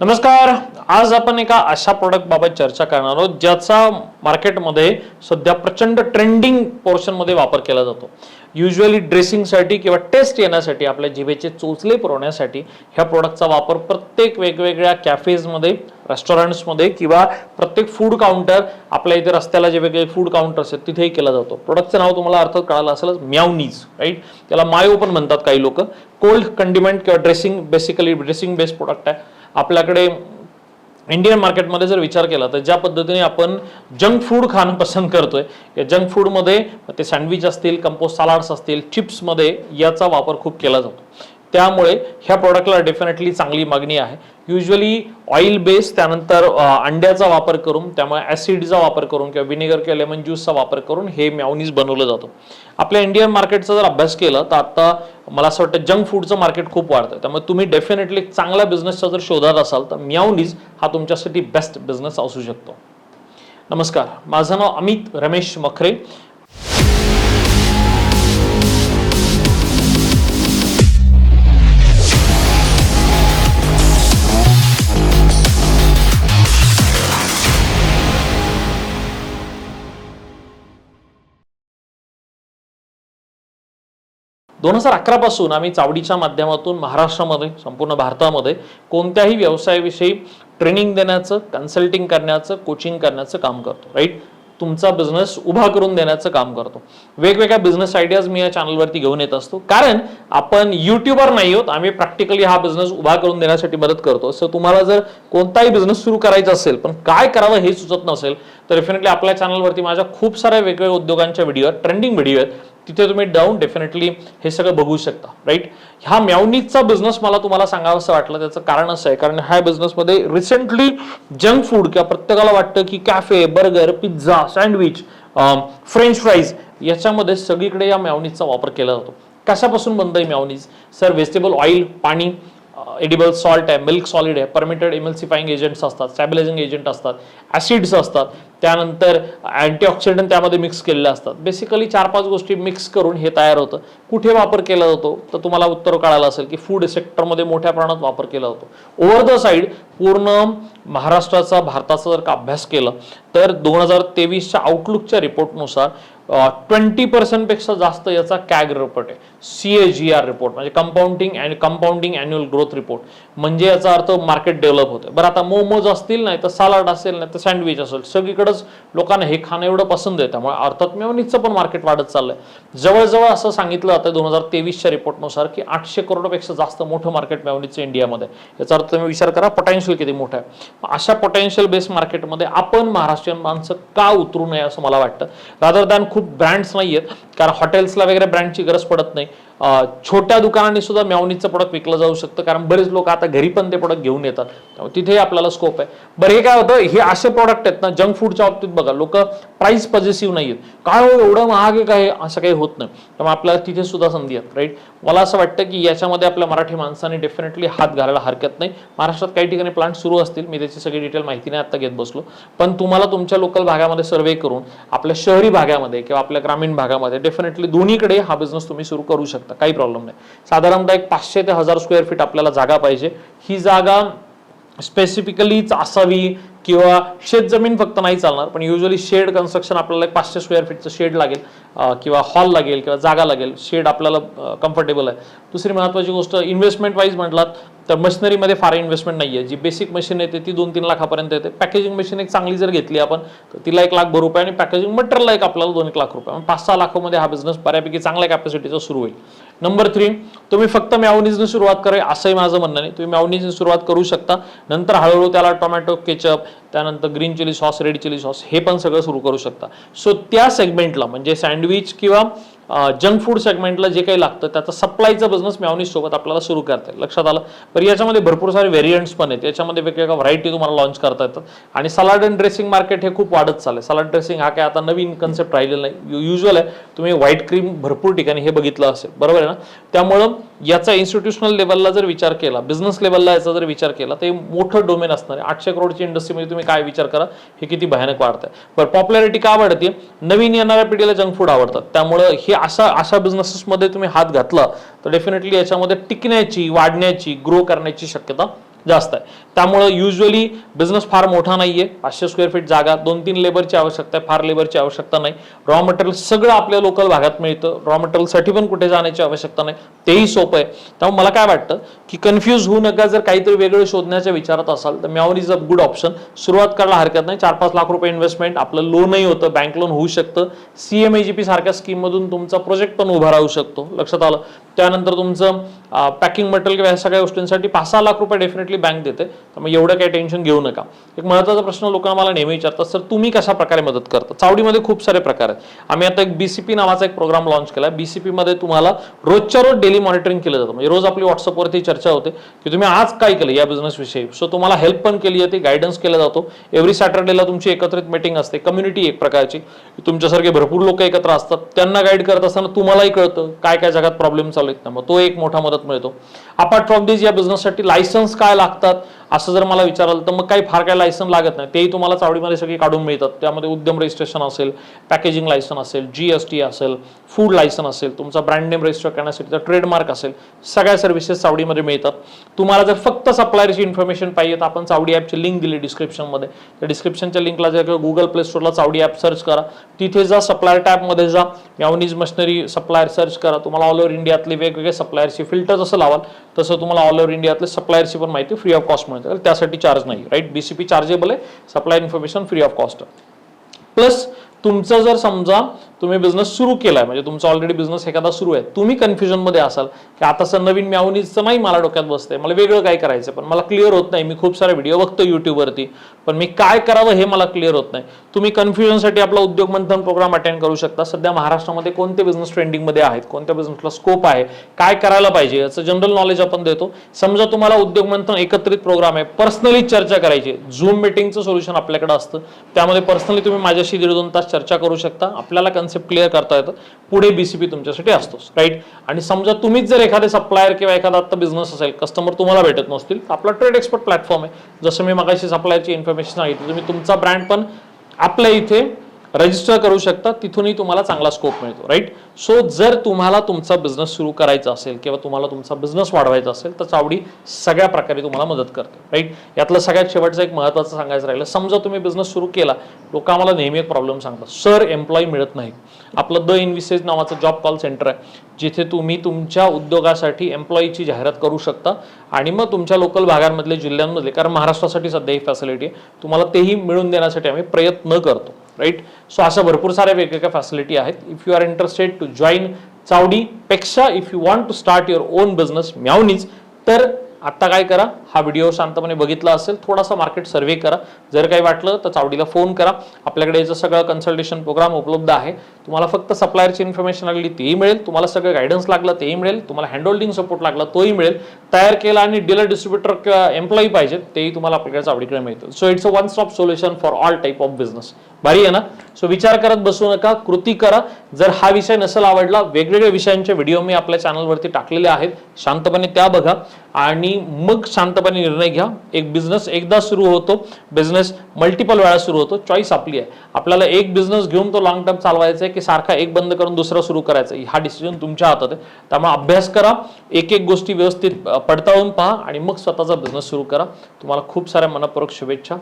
नमस्कार. आज आपण एका अशा प्रोडक्ट बाबत चर्चा करणार आहोत ज्याचा मार्केटमध्ये सध्या प्रचंड ट्रेंडिंग पोर्शनमध्ये वापर केला जातो. युजली ड्रेसिंगसाठी किंवा टेस्ट येण्यासाठी आपल्या जिभेचे चोचले पुरवण्यासाठी ह्या प्रोडक्टचा वापर प्रत्येक वेगवेगळ्या कॅफेजमध्ये रेस्टॉरंट्समध्ये किंवा प्रत्येक फूड काउंटर आपल्या इथे रस्त्याला जे वेगळे फूड काउंटर असतात तिथेही केला जातो. प्रोडक्टचं नाव तुम्हाला अर्थात कळालं असेलच म्यावनीज राईट त्याला मायो पण म्हणतात काही लोक. कोल्ड कंडिमेंट किंवा dressing basically dressing based product आहे. आपल्याकडे इंडियन मार्केटमध्ये जर विचार केला तर ज्या पद्धतीने आपण जंक फूड खाणं पसंत करतोय या जंक फूडमध्ये ते सँडविच असतील कंपोस्ट सलाड्स असतील चिप्समध्ये याचा वापर खूप केला जातो. त्यामुळे ह्या प्रॉडक्टला डेफिनेटली चांगली मागणी आहे. युजली ऑइल बेस त्यानंतर अंड्याचा वापर करून त्यामुळे ॲसिडचा वापर करून किंवा विनेगर किंवा लेमन ज्यूसचा वापर करून हे मॅवनीज बनवलं जातं. आपल्या इंडियन मार्केटचा जर अभ्यास केला तर आत्ता मला असं वाटतं जंक फूडचं मार्केट खूप वाढतं त्यामुळे तुम्ही डेफिनेटली चांगल्या बिझनेसचा जर शोधात असाल तर म्यावनीज हा तुमच्यासाठी बेस्ट बिझनेस असू शकतो. नमस्कार. माझं नाव अमित रमेश मखरे. दोन हजार अकरा पासून आम्ही चावडीच्या माध्यमातून महाराष्ट्रामध्ये संपूर्ण भारतामध्ये कोणत्याही व्यवसायाविषयी ट्रेनिंग देण्याचं कन्सल्टिंग करण्याचं कोचिंग करण्याचं काम करतो राईट तुमचा बिझनेस उभा करून देण्याचं काम करतो. वेगवेगळ्या बिझनेस आयडियाज मी या चॅनलवरती घेऊन येत असतो. कारण आपण युट्यूबर नाही आहोत आम्ही प्रॅक्टिकली हा बिझनेस उभा करून देण्यासाठी मदत करतो. सो तुम्हाला जर कोणताही बिझनेस सुरू करायचा असेल पण काय करावं हे सुचत नसेल तर डेफिनेटली आपल्या चॅनलवरती माझ्या खूप साऱ्या वेगवेगळ्या उद्योगांच्या व्हिडिओ ट्रेंडिंग व्हिडिओ आहेत. तिथे तुम्ही डाऊन डेफिनेटली हे सगळं बघू शकता राईट ह्या म्यावनीजचा बिझनेस मला तुम्हाला सांगावं असं वाटलं त्याचं कारण असं आहे कारण ह्या बिझनेसमध्ये रिसेंटली जंक फूड किंवा प्रत्येकाला वाटतं की cafe burger pizza sandwich french fries याच्यामध्ये सगळीकडे या म्यावनीजचा वापर केला जातो. कशापासून बनतं आहे म्यावनीज सर व्हेजिटेबल ऑइल पाणी एडिबल सॉल्ट आहे मिल्क सॉलिड आहे परमिटेड इमल्सिफाईंग एजंट्स असतात स्टॅबिलायझिंग एजंट असतात ॲसिड्स असतात. त्यानंतर अँटीऑक्सिडंट त्यामध्ये मिक्स केलेले असतात. बेसिकली चार पाच गोष्टी मिक्स करून हे तयार होतं. कुठे वापर केला जातो? तर तुम्हाला उत्तर कळालं असेल की फूड सेक्टरमध्ये मोठ्या प्रमाणात वापर केला जातो. ओव्हर द साईड पूर्ण महाराष्ट्राचा भारताचा जर का अभ्यास केला तर दोन हजार तेवीसच्या आउटलुकच्या रिपोर्टनुसार ट्वेंटी पर्सेंटपेक्षा जास्त याचा कॅग रिपोर्ट आहे. C A G R report म्हणजे compounding and compounding annual growth report म्हणजे याचा अर्थ मार्केट डेव्हलप होतं बरं आता मोमोज असतील नाही तर सलाड असेल नाही तर सँडविच असेल सगळीकडंच लोकांना हे खाणं एवढं पसंत आहे. त्यामुळे अर्थात मेवनीचं पण मार्केट वाढत चाललंय. जवळजवळ असं सांगितलं जातं दोन हजार तेवीसच्या रिपोर्टनुसार की आठशे करोडपेक्षा जास्त मोठं मार्केट मेवनीचं इंडियामध्ये. याचा अर्थ तुम्ही विचार करा पोटेन्शियल किती मोठं आहे. अशा पोटेन्शियल बेस मार्केटमध्ये आपण महाराष्ट्रीयन माणसं का उतरू नये असं मला वाटतं. रादर दॅन खूप ब्रँड्स नाही आहेत कारण हॉटेल्सला वगैरे ब्रँडची गरज पडत नाही. छोट्या दुकानाने सुद्धा मेवणीचं प्रोडक्ट विकलं जाऊ शकतं कारण बरेच लोक आता घरी पण ते प्रोडक्ट घेऊन येतात. त्यामुळे तिथेही आपल्याला स्कोप आहे. बरं हे काय होतं? हे असे प्रोडक्ट आहेत ना जंक फूडच्या बाबतीत बघा लोक प्राईस पॉझिटिव्ह नाही आहेत काय हो एवढं महाग आहे काय असं काही होत नाही. त्यामुळे आपल्याला तिथे सुद्धा संधी आहेत राईट मला असं वाटतं की याच्यामध्ये आपल्या मराठी माणसाने डेफिनेटली हात घालायला हरकत नाही. महाराष्ट्रात काही ठिकाणी प्लांट सुरू असतील मी त्याची सगळी डिटेल माहिती नाही आता घेत बसलो. पण तुम्हाला तुमच्या लोकल भागामध्ये सर्वे करून आपल्या शहरी भागामध्ये किंवा आपल्या ग्रामीण भागामध्ये डेफिनेटली दोन्हीकडे हा बिझनेस तुम्ही सुरू करू शकता. काही प्रॉब्लेम नाही. साधारणतः एक पाचशे ते हजार स्क्वेअर फीट आपल्याला जागा पाहिजे. ही जागा स्पेसिफिकलीच असावी किंवा शेत जमीन फक्त नाही चालणार पण युजली शेड कन्स्ट्रक्शन आपल्याला एक पाचशे स्क्वेअर फीटचं शेड लागेल किंवा हॉल लागेल किंवा जागा लागेल शेड आपल्याला कम्फर्टेबल आहे. दुसरी महत्त्वाची गोष्ट इन्व्हेस्टमेंट वाईज म्हटलात तर मशिनरीमध्ये फार इन्व्हेस्टमेंट नाही आहे जी बेसिक मशीन येते ती दोन तीन लाखापर्यंत येते. पॅकेजिंग मशीन एक चांगली जर घेतली आपण तर तिला एक लाख रुपये आणि पॅकेजिंग मटेरियलला एक आपल्याला दोन एक लाख रुपये. पाच सहा लाखामध्ये हा बिझनेस बऱ्यापैकी चांगल्या कॅपॅसिटीचा सुरू होईल. नंबर थ्री तुम्ही फक्त मॅवनीजने सुरुवात करा असंही माझं म्हणणं नाही. तुम्ही मॅवनीजने सुरुवात करू शकता. नंतर हळूहळू त्याला टोमॅटो केचप त्यानंतर green chilli sauce red chilli sauce हे पण सगळं सुरू करू शकता. सो त्या सेगमेंटला म्हणजे सँडविच किंवा जंक फूड सेगमेंटला जे काही लागतं त्याचा सप्लायचा बिझनेस मॅवनीज सोबत आपल्याला सुरू करता येईल. लक्षात आलं? पण याच्यामध्ये भरपूर सारे व्हेरियंट्स पण आहेत. याच्यामध्ये वेगवेगळ्या व्हरायटी तुम्हाला लॉन्च करता येतात. आणि सलाड अँड ड्रेसिंग मार्केट हे खूप वाढत चाललंय. सलाड ड्रेसिंग हा काय आता नवीन कन्सेप्ट राहिलेला नाही. युजल आहे. तुम्ही व्हाईट क्रीम भरपूर ठिकाणी हे बघितलं असेल. बरोबर आहे ना? त्यामुळं याचा इन्स्टिट्यूशनल लेवलला जर विचार केला बिझनेस लेवलला याचा जर विचार केला तर हे मोठं डोमेन असणार आहे. आठशे करोडची इंडस्ट्रीमध्ये तुम्ही काय विचार करा हे किती भयानक वाढतंय. पर पॉप्युलॅरिटी का वाढते नवीन येणाऱ्या पिढीला जंक फूड आवडतात त्यामुळं हे अशा अशा बिझनेसेसमध्ये तुम्ही हात घातला तर डेफिनेटली याच्यामध्ये टिकण्याची वाढण्याची ग्रो करण्याची शक्यता जास्त आहे. त्यामुळं युजली बिझनेस फार मोठा नाही आहे पाचशे स्क्वेअर फीट जागा दोन तीन लेबरची आवश्यकता आहे फार लेबरची आवश्यकता नाही. रॉ मटेरियल सगळं आपल्या लोकल भागात मिळतं. रॉ मटेरियलसाठी पण कुठे जाण्याची आवश्यकता नाही. तेही सोपं आहे. त्यामुळे मला काय वाटतं की कन्फ्यूज होऊ नका. जर काहीतरी वेगळं शोधण्याच्या विचारात असाल तर mayonnaise is a good option सुरुवात करायला हरकत नाही. चार पाच लाख रुपये इन्व्हेस्टमेंट आपलं लोनही होतं. बँक लोन होऊ शकतं. सीएमएजीपी सारख्या स्कीममधून तुमचा प्रोजेक्ट पण उभा राहू शकतो. लक्षात आलं? त्यानंतर तुमचं पॅकिंग मटेरियल किंवा ह्या सगळ्या गोष्टींसाठी पाच सहा लाख रुपये डेफिनेटली बँक देते. त्यामुळे एवढं काही टेन्शन घेऊ नका. एक महत्त्वाचा प्रश्न लोकांना मला नेहमी विचारतात सर तुम्ही कशा प्रकारे मदत करता? चावडीमध्ये खूप सारे प्रकार आहेत. आम्ही आता एक बीसीपी नावाचा एक प्रोग्राम लॉन्च केला बी सी पीमध्ये तुम्हाला रोजच्या रोज डेली मॉनिटरिंग केलं जातं. म्हणजे रोज आपली व्हॉट्सअपवरती चर्चा होते की तुम्ही आज काय केलं या बिझनेसविषयी सो तुम्हाला हेल्प पण केली जाते गायडन्स केला जातो. एव्हरी सॅटर्डेला तुमची एकत्रित मीटिंग असते. कम्युनिटी एक प्रकारची. तुमच्यासारखे भरपूर लोक एकत्र असतात. त्यांना गाईड करत असताना तुम्हालाही कळतं काय काय जगात प्रॉब्लेम चालू आहेत. त्यामुळे तो एक मोठा मदत मिळतो. अपार्ट फ्रॉम दिस या बिझनेससाठी लायसन्स काय लागतात? असं जर मला विचाराल तर मग काही फार काही लायसन लागत नाही. तेही तुम्हाला चावडीमध्ये सगळी काढून मिळतात. त्यामध्ये उद्यम रजिस्ट्रेशन असेल पॅकेजिंग लायसन असेल जी एस टी असेल फूड लायसन असेल तुमचा ब्रँड नेम रजिस्टर करण्यासाठीचा ट्रेडमार्क असेल सगळ्या सर्व्हिसेस चावडीमध्ये मिळतात. तुम्हाला जर फक्त सप्लायरची इन्फॉर्मेशन पाहिजे तर आपण चावडी ॲपची लिंक दिली डिस्क्रिप्शनमध्ये त्या डिस्क्रिप्शनच्या लिंकला जर गुगल प्ले स्टोरला चावडी ॲप सर्च करा. तिथे जा सप्लायर टॅबमध्ये जा. यावनीज मशिनरी सप्लायर सर्च करा. तुम्हाला ऑल ओव्हर इंडियातले वेगवेगळे सप्लायरची फिल्टर असं लावाल. तसं तुम्हाला ऑल ओव्हर इंडियातले सप्लायरची पण माहिती फ्री ऑफ कॉस्ट मिळते. त्यासाठी चार्ज नाही. राईट बीसीपी चार्जेबल आहे. Supply information free of cost plus तुमचं जर समजा तुम्ही बिझनेस सुरू केलाय म्हणजे तुमचा ऑलरेडी बिझनेस एखादा सुरू आहे तुम्ही कन्फ्युजनमध्ये असाल की आता सर नवीन म्यावणीचं नाही मला डोक्यात बसतंय मला वेगळं काय करायचं पण मला क्लिअर होत नाही मी खूप सारे व्हिडिओ बघतो युट्यूबवरती पण मी काय करावं हे मला क्लिअर होत नाही. तुम्ही कन्फ्युजनसाठी आपला उद्योग मंथन प्रोग्राम अटेंड करू शकता. सध्या महाराष्ट्रामध्ये कोणते बिझनेस ट्रेंडिंगमध्ये आहेत कोणत्या बिझनेसला स्कोप आहे काय करायला पाहिजे याचं जनरल नॉलेज आपण देतो. समजा तुम्हाला उद्योग मंथन एकत्रित प्रोग्राम आहे पर्सनली चर्चा करायची झूम मिटिंगचं सोल्युशन आपल्याकडे असतं त्यामध्ये पर्सनली तुम्ही माझ्याशी दीड दोन तास चर्चा करू शकता. आपल्याला कन्सेप्ट क्लिअर करता येतं. पुढे बीसीपी तुमच्यासाठी असतोच राईट आणि समजा तुम्हीच जर एखादे सप्लायर किंवा एखादा आता बिझनेस असेल कस्टमर तुम्हाला भेटत नसतील तर आपला ट्रेड एक्सपर्ट प्लॅटफॉर्म आहे. जसं मी मगाशी सप्लायरची इन्फॉर्मेशन सांगितली तुम्ही तुमचा ब्रँड पण आपल्या इथे रजिस्टर करू शकता तिथूनही तुम्हाला चांगला स्कोप मिळतो राईट सो जर तुम्हाला तुमचा बिझनेस सुरू करायचा असेल किंवा तुम्हाला तुमचा बिझनेस वाढवायचा असेल तर चावडी सगळ्या प्रकारे तुम्हाला मदत करते राईट यातलं सगळ्यात शेवटचं एक महत्त्वाचं सांगायचं राहिलं समजा तुम्ही बिझनेस सुरू केला लोक आम्हाला नेहमी एक प्रॉब्लेम सांगतात सर एम्प्लॉई मिळत नाही. आपलं द इनविसेज नावाचं जॉब कॉल सेंटर आहे जिथे तुम्ही तुमच्या उद्योगासाठी एम्प्लॉईची जाहिरात करू शकता आणि मग तुमच्या लोकल भागांमधले जिल्ह्यांमधले कारण महाराष्ट्रासाठी सध्या ही फॅसिलिटी आहे तुम्हाला तेही मिळून देण्यासाठी आम्ही प्रयत्न करतो. राईट सो अशा भरपूर साऱ्या वेगवेगळ्या फॅसिलिटी आहेत. If you are interested to join Chavdi पेक्षा if you want to start your own business म्यावनीच तर आत्ता काय करा हा व्हिडिओ शांतपणे बघितला असेल थोडासा मार्केट सर्वे करा. जर काही वाटलं तर चावडीला फोन करा. आपल्याकडे याचं सगळं कन्सल्टेशन प्रोग्राम उपलब्ध आहे. तुम्हाला फक्त सप्लायरची इन्फॉर्मेशन लागली तेही मिळेल. तुम्हाला सगळं गायडन्स लागलं तेही मिळेल. तुम्हाला हँडहोल्डिंग सपोर्ट लागला तोही मिळेल. तयार केला आणि डीलर डिस्ट्रीब्युटर किंवा एम्प्लॉई पाहिजेत तेही तुम्हाला आपल्याकडे चावडीकडे मिळतील so it's a one stop solution for all type of business भारी आहे ना? सो विचार करत बसू नका कृती करा. जर हा विषय नसेल आवडला वेगवेगळ्या विषयांचे व्हिडिओ मी आपल्या चॅनलवरती टाकलेले आहेत. शांतपणे त्या बघा. आणि मग शांतपणे निर्णय घ्या. एक बिझनेस एकदा सुरू होतो. बिझनेस मल्टिपल वेळा सुरू होतो. चॉईस आपली आहे. आपल्याला एक बिझनेस घेऊन तो लॉंग टर्म चालवायचा आहे की सारखा एक बंद करून दुसरा सुरू करायचा आहे. हा डिसिजन तुमच्या हातात आहे. त्यामुळे अभ्यास करा. एक एक गोष्टी व्यवस्थित पडताळून पहा आणि मग स्वतःचा बिझनेस सुरू करा. तुम्हाला खूप साऱ्या मनपूर्वक शुभेच्छा.